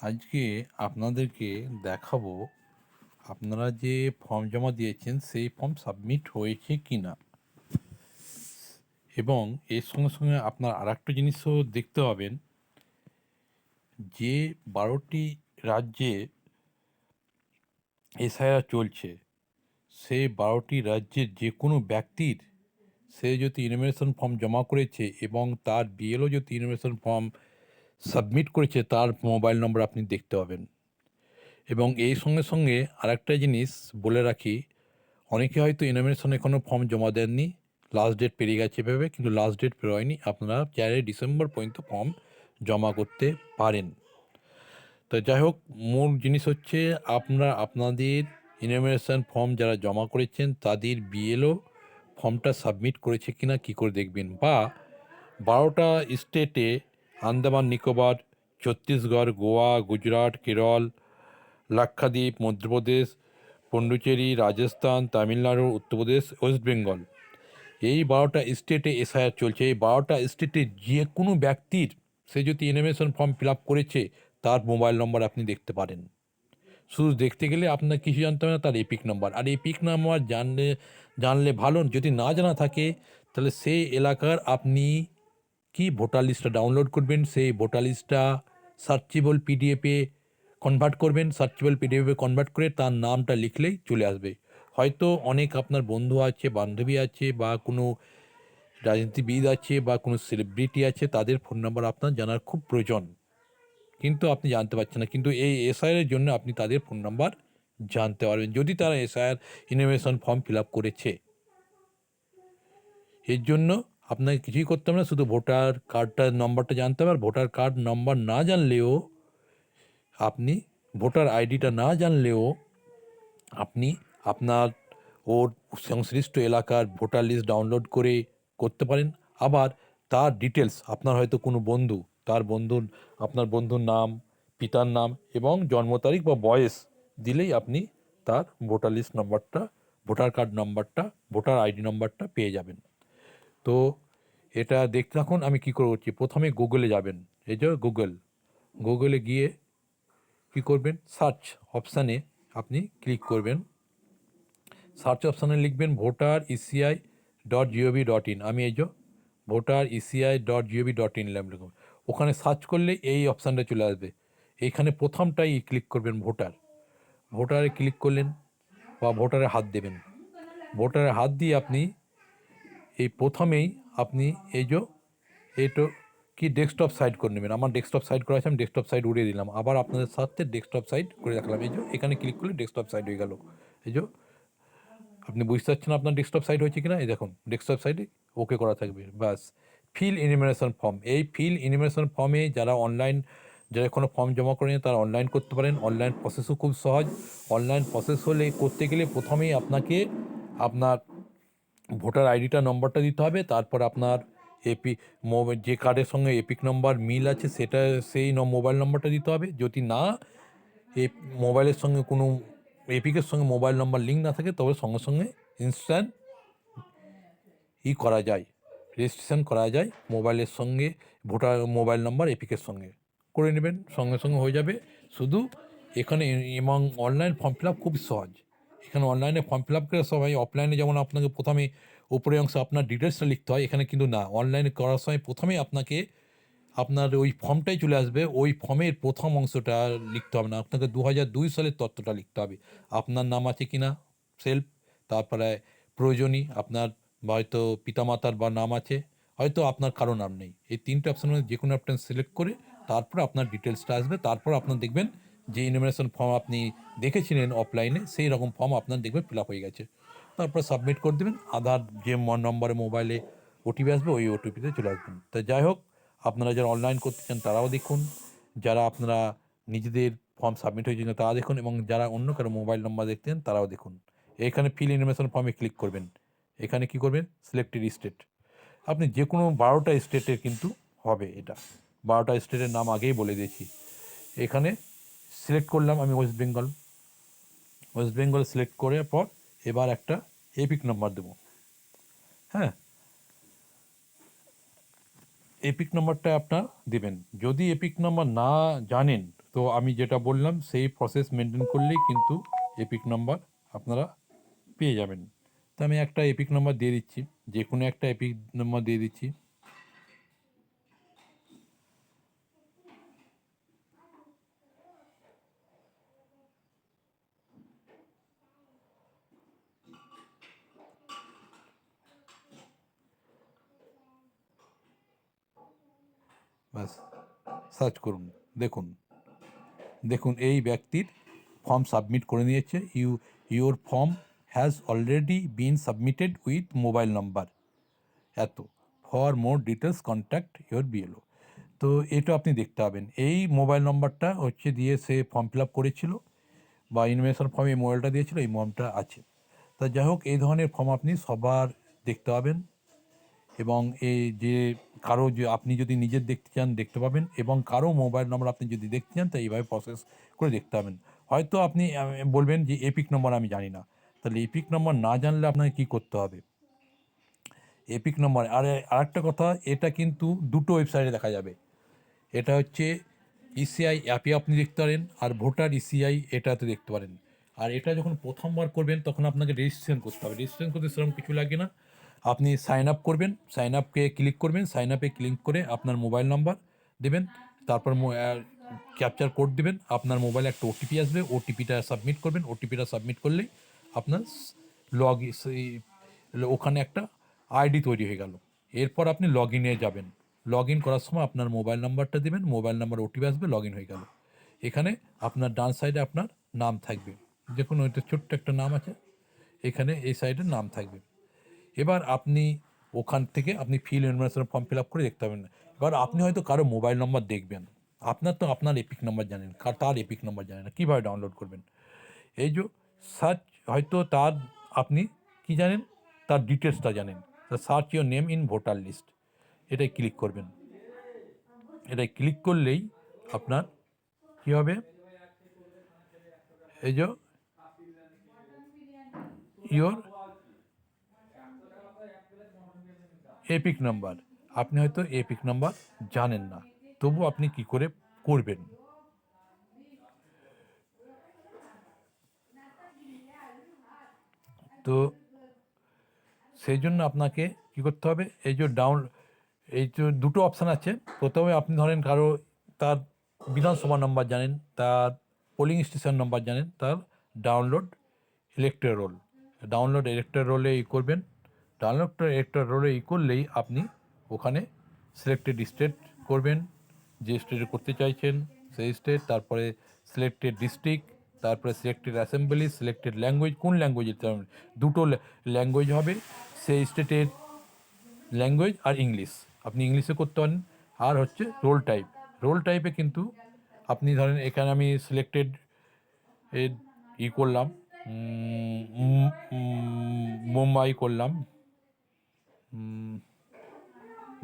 আজকে আপনাদেরকে দেখাবো আপনারা যে ফর্ম জমা দিয়েছেন সেই ফর্ম সাবমিট হয়েছে কি না এবং এর সঙ্গে সঙ্গে আপনার আর একটা জিনিসও দেখতে পাবেন যে বারোটি রাজ্যে এসআইআর চলছে। সেই বারোটি রাজ্যের যে কোনো ব্যক্তির সে যদি ইনভেশন ফর্ম জমা করেছে এবং তার বিএলও যদি ইনভেশন ফর্ম সাবমিট করেছে তার মোবাইল নম্বর আপনি দেখতে পাবেন। এবং এই সঙ্গে সঙ্গে আরেকটা জিনিস বলে রাখি, অনেকে হয়তো ইনোমিনেশনে কোনো ফর্ম জমা দেননি লাস্ট ডেট পেরিয়ে গেছে ভেবে, কিন্তু লাস্ট ডেট পেরোয়নি, আপনারা চারে ডিসেম্বর পর্যন্ত ফর্ম জমা করতে পারেন। তো যাই হোক, মূল জিনিস হচ্ছে আপনারা, আপনাদের ইনোমিনেশন ফর্ম যারা জমা করেছেন, তাদের বিএলও ফর্মটা সাবমিট করেছে কিনা, কি করে দেখবেন? বা বারোটা স্টেটে আন্দামান, নিকোবর, ছত্তিশগড়, গোয়া, গুজরাট, কেরল, লাক্ষাদ্বীপ, মধ্যপ্রদেশ, পন্ডুচেরি, রাজস্থান, তামিলনাড়ু, উত্তরপ্রদেশ, ওয়েস্ট বেঙ্গল। এই বারোটা স্টেটে এসআইআর চলছে। এই বারোটা স্টেটে যে কোনো ব্যক্তির, সে যদি এনিমেশন ফর্ম ফিল আপ করেছে, তার মোবাইল নম্বর আপনি দেখতে পারেন। শুধু দেখতে গেলে আপনার কিছু জানতে হবে না, তার এপিক নাম্বার আর এপিক নাম্বার জানলে জানলে ভালো, যদি না জানা থাকে, তাহলে সেই এলাকার আপনি কি ভোটার লিস্টটা ডাউনলোড করবেন, সেই ভোটার লিস্টটা সার্চেবল পিডিএফে কনভার্ট করবেন সার্চেবল পিডিএফে কনভার্ট করে তার নামটা লিখলেই চলে আসবে। হয়তো অনেক আপনার বন্ধু আছে, বান্ধবী আছে বা কোনো রাজনীতিবিদ আছে বা কোনো সেলিব্রিটি আছে, তাদের ফোন নাম্বার আপনার জানার খুব প্রয়োজন। কিন্তু আপনি জানতে পারছেন না, কিন্তু এই এসআইয়ের জন্য আপনি তাদের ফোন নাম্বার জানতে পারবেন, যদি তারা SIR innovation form fill up করেছে। এর জন্য আপনাকে কিছুই করতে হবে না, শুধু ভোটার কার্ডটার নম্বরটা জানতে হবে। আর ভোটার কার্ড, নম্বর না জানলেও আপনি, ভোটার আইডিটা না জানলেও আপনি আপনার ওর সংশ্লিষ্ট এলাকার ভোটার লিস্ট ডাউনলোড করে করতে পারেন। আবার তার ডিটেলস আপনার হয়তো কোনো বন্ধু, তার বন্ধুর, আপনার বন্ধুর নাম, পিতার নাম এবং জন্ম তারিখ বা বয়স দিলেই আপনি তার ভোটার লিস্ট নম্বরটা, ভোটার কার্ড নম্বরটা, ভোটার আইডি নম্বরটা পেয়ে যাবেন। তো এটা দেখতে থাকুন, আমি কী করে করছি প্রথমে গুগলে যাবেন। এই যে গুগল গুগলে গিয়ে কী করবেন? সার্চ অপশানে আপনি ক্লিক করবেন। সার্চ অপশানে লিখবেন voter ECI dot GOV dot in আমি এই যে voter ECI dot GOV dot in লিখব ওখানে সার্চ করলে এই অপশানটা চলে আসবে। এইখানে প্রথমটাই ক্লিক করবেন ভোটার ভোটারে ক্লিক করলেন বা ভোটারে হাত দেবেন। ভোটারে হাত দিয়ে আপনি এই প্রথমেই আপনি এই যে এইটো কি ডেস্কটপ সাইড করে নেবেন। আমার ডেস্কটপ সাইড করা আছে, আমি ডেস্কটপ সাইড উড়িয়ে দিলাম। আবার আপনাদের সাথে ডেস্কটপ সাইড করে রাখলাম এই যে এখানে ক্লিক করলে ডেস্কটপ সাইড হয়ে গেল। এই যে আপনি বুঝতে পারছেন আপনার ডেস্কটপ সাইড হয়েছে কিনা? এই দেখুন ডেস্কটপ সাইডে ওকে করা থাকবে। ব্যাস ফিল ইনিমিনেশন ফর্ম এই ফিল ইনিমিনেশন ফর্মে যারা অনলাইন যারা কোনো ফর্ম জমা করেন, তারা অনলাইন করতে পারেন। অনলাইন প্রসেসও খুব সহজ। অনলাইন প্রসেস হলে করতে গেলে প্রথমেই আপনাকে আপনার ভোটার আইডিটা নম্বরটা দিতে হবে, তারপর আপনার এপি যে কার্ডের সঙ্গে এপিক নম্বর মিল আছে সেটা, সেই মোবাইল নম্বরটা দিতে হবে। যদি না, এ, মোবাইলের সঙ্গে কোনো, এপিকের সঙ্গে মোবাইল নম্বর লিঙ্ক না থাকে, তবে সঙ্গে সঙ্গে ইনস্ট্যান্ট ই করা যায়, রেজিস্ট্রেশন করা যায় মোবাইলের সঙ্গে, ভোটার মোবাইল নম্বর এপিকের সঙ্গে। করে নেবেন, সঙ্গে সঙ্গে হয়ে যাবে। শুধু এখানে, এবং অনলাইন ফর্ম ফিল আপ খুব সহজ। এখানে অনলাইনে ফর্ম ফিল আপ করে সবাই অফলাইনে যেমন আপনাকে প্রথমে উপরে অংশে আপনার ডিটেলসটা লিখতে হয়, এখানে কিন্তু না। অনলাইনে করার সময় প্রথমেই আপনাকে আপনার ওই ফর্মটাই চলে আসবে। ওই ফর্মের প্রথম অংশটা লিখতে হবে না। আপনাকে দু হাজার দুই সালের তথ্যটা লিখতে হবে। আপনার নাম আছে কি না সেলফ তারপরে প্রয়োজনীয় আপনার হয়তো পিতামাতার বা নাম আছে, হয়তো আপনার কারও নাম নেই। এই তিনটে অপশানের যে কোনো একটা সিলেক্ট করে তারপর আপনার ডিটেলসটা আসবে। তারপর আপনার দেখবেন যে ইনভেশন ফর্ম আপনি দেখেছিলেন অফলাইনে সেই রকম ফর্ম আপনার দেখবেন ফিল আপ হয়ে গেছে। তারপর সাবমিট করে দেবেন, আধার যে নম্বরে মোবাইলে ওটিপি আসবে, ওই ওটিপিতে চলে আসবেন। তা যাই হোক, আপনারা যারা অনলাইন করতে চান, তারাও দেখুন। যারা আপনারা নিজেদের ফর্ম সাবমিট হয়েছে তারা দেখুন। এবং যারা অন্য কারও মোবাইল নম্বর দেখতে চান, তারাও দেখুন। এখানে ফিল ইনভেশন ফর্মে ক্লিক করবেন। এখানে কি করবেন? সিলেক্টেড স্টেট আপনি যে কোনো বারোটা স্টেটের কিন্তু হবে এটা। বারোটা স্টেটের নাম আগেই বলে দিয়েছি। এখানে সিলেক্ট করলাম আমি west Bengal west Bengal select করার পর এবার একটা এপিক নাম্বার দেবো। হ্যাঁ? এপিক নাম্বারটা আপনার দেবেন। যদি এপিক নাম্বার না জানেন, তো আমি যেটা বললাম, সেই প্রসেস মেনটেন করলেই কিন্তু এপিক নাম্বার আপনারা পেয়ে যাবেন। তো আমি একটা এপিক নাম্বার দিয়ে দিচ্ছি। যে কোনো একটা এপিক নাম্বার দিয়ে দিচ্ছি ব্যাস সার্চ করুন, দেখুন। দেখুন, এই ব্যক্তির ফর্ম সাবমিট করে নিয়েছে। You your form has already been submitted with mobile number. এত। For more details contact your BLO. তো এটা আপনি দেখতে পাবেন। এই মোবাইল নাম্বারটা হচ্ছে দিয়ে সে ফর্ম ফিল আপ করেছিল বা ইনভেশন ফর্মে এই মোবাইলটা দিয়েছিল, এই ফর্মটা আছে। তা যাই হোক, এই ধরনের ফর্ম আপনি সবার দেখতে পাবেন। এবং এই যে কারও যে আপনি যদি নিজের দেখতে চান, দেখতে পাবেন এবং কারও মোবাইল নম্বর আপনি যদি দেখতে চান তা এইভাবে প্রসেস করে দেখতে পাবেন। হয়তো আপনি বলবেন যে এপিক নম্বর আমি জানি না। তাহলে এপিক নম্বর না জানলে আপনাকে কী করতে হবে? এপিক নম্বর আর আরেকটা কথা, এটা কিন্তু দুটো ওয়েবসাইটে দেখা যাবে। এটা হচ্ছে E ইসিআই অ্যাপে আপনি দেখতে পারেন, আর ভোটার ইসিআই এটাতে দেখতে পারেন। আর এটা যখন প্রথমবার করবেন, তখন আপনাকে রেজিস্ট্রেশন করতে হবে। রেজিস্ট্রেশন করতে সেরকম কিছু লাগে না। আপনি সাইন আপ করবেন সাইন আপকে ক্লিক করবেন সাইন আপে ক্লিক করে আপনার মোবাইল নাম্বার দেবেন, তারপর ক্যাপচার কোড দেবেন, আপনার মোবাইলে একটা ওটিপি আসবে ওটিপিটা সাবমিট করবেন ওটিপিটা সাবমিট করলেই আপনার লগ ওখানে একটা আইডি তৈরি হয়ে গেল। এরপর আপনি লগ ইনে যাবেন। লগ ইন করার সময় আপনার মোবাইল নাম্বারটা দেবেন মোবাইল নাম্বার ওটিপি আসবে লগ ইন হয়ে গেল। এখানে আপনার ডান সাইডে আপনার নাম থাকবে। দেখুন ওইটা ছোট্ট একটা নাম আছে, এখানে এই সাইডে নাম থাকবে। এবার আপনি ওখান থেকে আপনি fill information form fill up করে দেখতে পাবেন। এবার আপনি হয়তো কারও মোবাইল নম্বর দেখবেন। আপনার তো আপনার এপিক নাম্বার জানেন, কার তার এপিক নাম্বার জানেন না, কীভাবে ডাউনলোড করবেন? এই যে সার্চ হয়তো তার আপনি কি জানেন? তার ডিটেলসটা জানেন। Search your name in voter list এটাই ক্লিক করবেন। এটাই ক্লিক করলেই আপনার কী হবে? এই যে ইয়োর এপিক নাম্বার। আপনি হয়তো এপিক নাম্বার জানেন না। তবু আপনি কি করে করবেন? তো সেই জন্য আপনাকে কি করতে হবে? এই যে ডাউন এই যে দুটো অপশান আছে। প্রথমে আপনি ধরেন কারও তার বিধানসভা নাম্বার জানেন, তার পোলিং স্টেশন নাম্বার জানেন, তার download electric roll download electric রোলে ই করবেন। ডাউনলোড একটা রোলে ই করলেই আপনি ওখানে সিলেক্টেড স্টেট করবেন, যে স্টেটে করতে চাইছেন সেই স্টেট তারপরে সিলেক্টেড ডিস্ট্রিক্ট তারপরে সিলেক্টেড অ্যাসেম্বলি সিলেক্টেড ল্যাঙ্গুয়েজ কোন ল্যাঙ্গুয়েজ দুটো ল্যাঙ্গুয়েজ হবে, সেই স্টেটের ল্যাঙ্গুয়েজ আর ইংলিশ আপনি ইংলিশে করতে পারেন, আর হচ্ছে রোল টাইপ রোল টাইপে কিন্তু আপনি ধরেন, এখানে আমি সিলেক্টেড ই করলাম মুম্বাই করলাম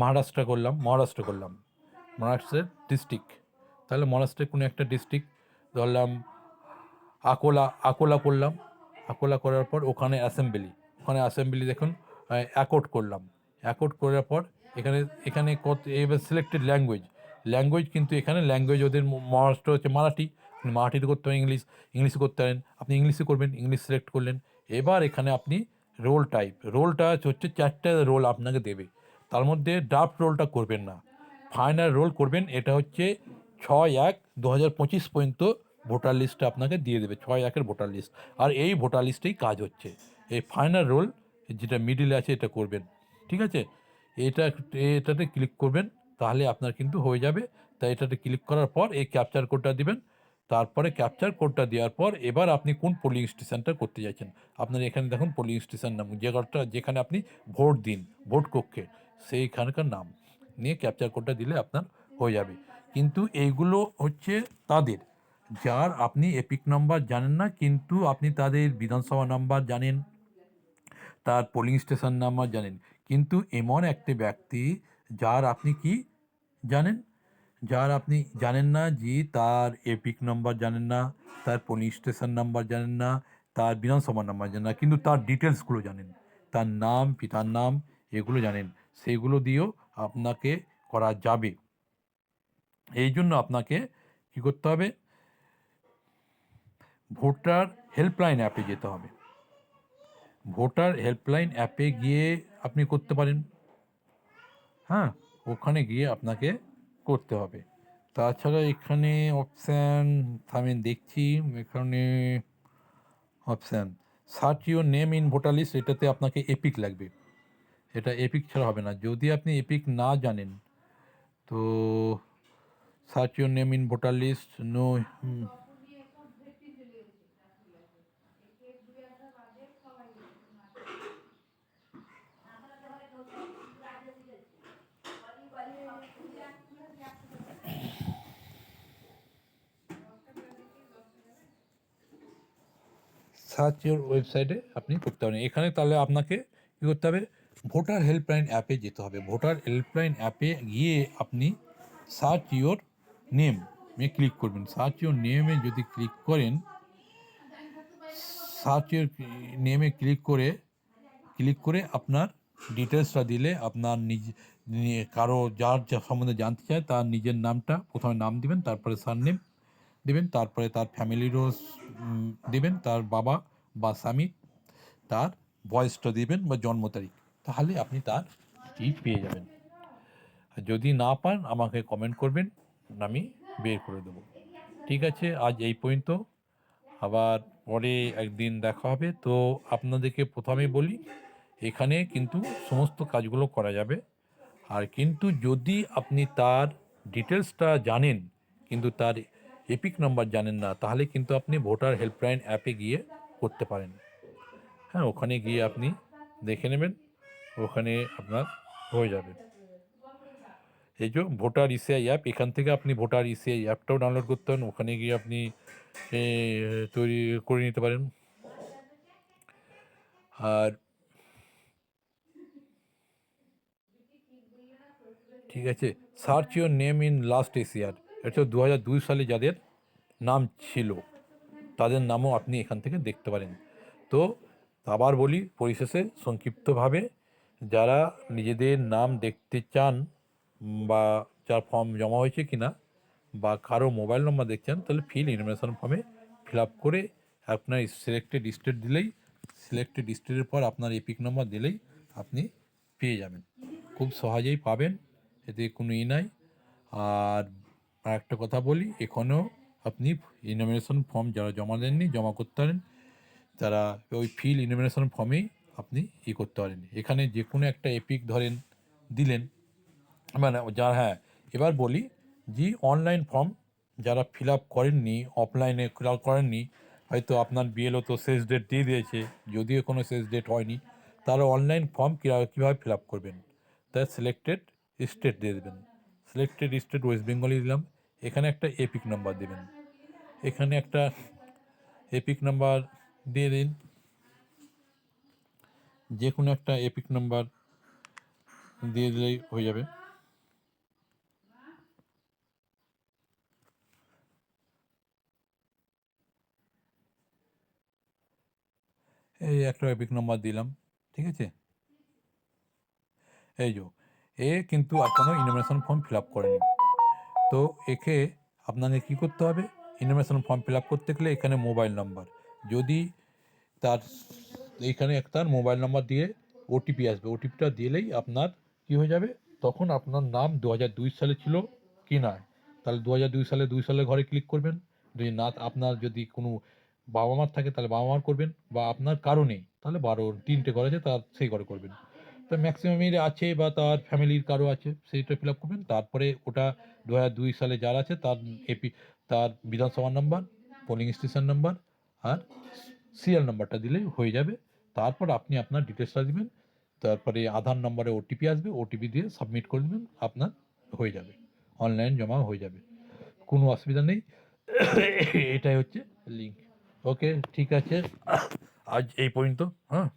মহারাষ্ট্র করলাম মহারাষ্ট্র করলাম। মহারাষ্ট্রের ডিস্ট্রিক্ট তাহলে মহারাষ্ট্রের কোনো একটা ডিস্ট্রিক্ট ধরলাম আকোলা আকোলা করলাম। আকোলা করার পর ওখানে অ্যাসেম্বলি ওখানে অ্যাসেম্বলি দেখুন অ্যাকোর্ড করলাম। অ্যাকোর্ড করার পর এখানে এখানে কত, এবার সিলেক্টেড ল্যাঙ্গুয়েজ ল্যাঙ্গুয়েজ কিন্তু এখানে ল্যাঙ্গুয়েজ ওদের মহারাষ্ট্র হচ্ছে মারাঠি। মারাঠিতে করতে পারেন, ইংলিশ, ইংলিশে করতে পারেন। আপনি ইংলিশে করবেন, ইংলিশ সিলেক্ট করলেন। এবার এখানে আপনি রোল টাইপ। রোলটা হচ্ছে চারটে রোল আপনাকে দেবে। তার মধ্যে ড্রাফট রোলটা করবেন না। ফাইনাল রোল করবেন, এটা হচ্ছে ছয় এক দু হাজার পঁচিশ পর্যন্ত ভোটার লিস্টটা আপনাকে দিয়ে দেবে, ছয় একের ভোটার লিস্ট আর এই ভোটার লিস্টেই কাজ হচ্ছে। এই ফাইনাল রোল যেটা মিডিলে আছে এটা করবেন। ঠিক আছে? এটা এটাতে ক্লিক করবেন, তাহলে আপনার কিন্তু হয়ে যাবে। তাই এটাতে ক্লিক করার পর এই ক্যাপচার কোডটা দিবেন। তারপরে ক্যাপচার কোডটা দেওয়ার পর এবার আপনি কোন পোলিং স্টেশনটা করতে চাইছেন আপনার এখানে দেখুন পোলিং স্টেশন নাম, যে ঘরটা, যেখানে আপনি ভোট দিন, ভোট কক্ষে, সেইখানকার নাম। নিয়ে ক্যাপচার কোডটা দিলে আপনার হয়ে যাবে। কিন্তু এইগুলো হচ্ছে তাদের। যার আপনি এপিক নাম্বার জানেন না, কিন্তু আপনি তাদের বিধানসভা নাম্বার জানেন, তার পোলিং স্টেশন নাম্বার জানেন। কিন্তু এমন একটি ব্যক্তি, যার আপনি কি জানেন? যার আপনি জানেন না যে তার এপিক নাম্বার জানেন না, তার পোলিং স্টেশন নাম্বার জানেন না, তার বিধানসভা নাম্বার জানেন না, কিন্তু তার ডিটেলসগুলো জানেন। তার নাম, পিতার নাম, এগুলো জানেন। সেগুলো দিয়েও আপনাকে করা যাবে। এই জন্য আপনাকে কী করতে হবে? ভোটার হেল্পলাইন অ্যাপে যেতে হবে। ভোটার হেল্পলাইন অ্যাপে গিয়ে আপনি করতে পারেন। হ্যাঁ ওখানে গিয়ে আপনাকে করতে হবে। তাছাড়া এখানে অপশান আমি দেখছি, এখানে option search your name in voter list এটাতে আপনাকে এপিক লাগবে। এটা এপিক ছাড়া হবে না। যদি আপনি এপিক না জানেন, তো search your name in voter list no search your ওয়েবসাইটে আপনি করতে পারেন। এখানে তাহলে আপনাকে কী করতে হবে? ভোটার হেল্পলাইন অ্যাপে যেতে হবে। ভোটার হেল্পলাইন অ্যাপে গিয়ে আপনি সার্চ ইউর নেম ক্লিক করবেন। সার্চ ইউর নেমে যদি ক্লিক করেন, সার্চ ইউর নেমে ক্লিক করে ক্লিক করে আপনার ডিটেলসটা দিলে আপনার নিজ কারও যার সম্বন্ধে জানতে চায় তার নিজের নামটা প্রথমে নাম দিবেন, তারপরে সারনেম দিবেন, তারপরে তার ফ্যামিলিরও দিবেন, তার বাবা বা স্বামী তার বয়সটা দিবেন বা জন্ম তারিখ, তাহলে আপনি তার ই পেয়ে যাবেন। যদি না পান, আমাকে কমেন্ট করবেন, আমি বের করে দেবো। ঠিক আছে, আজ এই পর্যন্ত। আবার পরে একদিন দেখা হবে। তো আপনাদেরকে প্রথমে বলি, এখানে কিন্তু সমস্ত কাজগুলো করা যাবে। আর কিন্তু যদি আপনি তার ডিটেলসটা জানেন, কিন্তু তার এপিক নাম্বার জানেন না, তাহলে কিন্তু আপনি ভোটার হেল্পলাইন অ্যাপে গিয়ে করতে পারেন। হ্যাঁ ওখানে গিয়ে আপনি দেখে নেবেন, ওখানে আপনার হয়ে যাবে। এই যে ভোটার ইসিআই অ্যাপ, এখান থেকে আপনি ভোটার ইসিআই অ্যাপটাও ডাউনলোড করতে পারেন, ওখানে গিয়ে আপনি তৈরি করে নিতে পারেন। আর ঠিক আছে, search your name in last SIR এটা দু দুই সালে যাদের নাম ছিল, তাদের নামও আপনি এখান থেকে দেখতে পারেন। তো আবার বলি, পরিশেষে সংক্ষিপ্তভাবে, যারা নিজেদের নাম দেখতে চান বা যার ফর্ম জমা হয়েছে কি না বা কারও মোবাইল নম্বর দেখছেন তাহলে ফিল ইনফরমেশন ফর্মে ফিল আপ করে আপনার সিলেক্টেড স্টেট দিলেই সিলেক্টেড স্টেটের পর আপনার এপিক নম্বর দিলেই আপনি পেয়ে যাবেন। খুব সহজেই পাবেন, এতে কোনো ই নাই। আর একটা কথা বলি এখনও আপনি ইনফরমেশন ফর্ম যারা জমা দেননি, জমা করতে পারেন। তারা ওই ফিল ইনফরমেশন ফর্মেই আপনি ই করতে পারেন এখানে যে কোনো একটা এপিক ধরেন দিলেন মানে যার হ্যাঁ এবার বলি যে অনলাইন ফর্ম যারা ফিল আপ করেননি অফলাইনে ফিল আপ করেননি, হয়তো আপনার বিএলও তো শেষ ডেট দিয়ে দিয়েছে, যদিও কোনো শেষ ডেট হয়নি, তারা অনলাইন ফর্ম কীভাবে ফিল আপ করবেন? তার সিলেক্টেড স্টেট দিয়ে দেবেন। সিলেক্টেড স্টেট ওয়েস্ট বেঙ্গলই দিলাম। এখানে একটা এপিক নাম্বার দেবেন। এখানে একটা এপিক নাম্বার দিয়ে দিন। যে কোনো একটা এপিক নাম্বার দিয়ে দিলেই হয়ে যাবে। এই একটা এপিক নাম্বার দিলাম, ঠিক আছে? এই যো, এ কিন্তু এখনও ইনফরমেশন ফর্ম ফিল আপ করেনি। তো একে আপনাকে কী করতে হবে? ইনফরমেশন ফর্ম ফিল আপ করতে গেলে এখানে মোবাইল নাম্বার যদি তার এইখানে একটা মোবাইল নাম্বার দিয়ে ওটিপি আসবে। ওটিপিটা দিলেই আপনার কী হয়ে যাবে? তখন আপনার নাম দু দুই সালে ছিল কি না? তাহলে দু হাজার দুই সালে দুই সালে ঘরে ক্লিক করবেন। যদি না, আপনার যদি কোনো বাবা মার থাকে, তাহলে বাবা মার করবেন। বা আপনার কারও নেই, তাহলে বারো, তিনটে ঘর আছে, তার সেই ঘরে করবেন। তো ম্যাক্সিমামের আছে বা তার ফ্যামিলির কারও আছে, সেইটা ফিল আপ করবেন। তারপরে ওটা দু দুই সালে যার আছে, তার এপি তার বিধানসভা নাম্বার পোলিং স্টেশন নাম্বার আর সিরিয়াল নাম্বারটা দিলেই হয়ে যাবে। তারপর আপনি আপনার ডিটেলসটা দিবেন, তারপরে আধার নম্বরে ওটিপি আসবে ওটিপি দিয়ে সাবমিট করে দেবেন, আপনার হয়ে যাবে। অনলাইন জমা হয়ে যাবে। কোনো অসুবিধা নেই। এটাই হচ্ছে লিঙ্ক ওকে ঠিক আছে। আজ এই পর্যন্ত হ্যাঁ?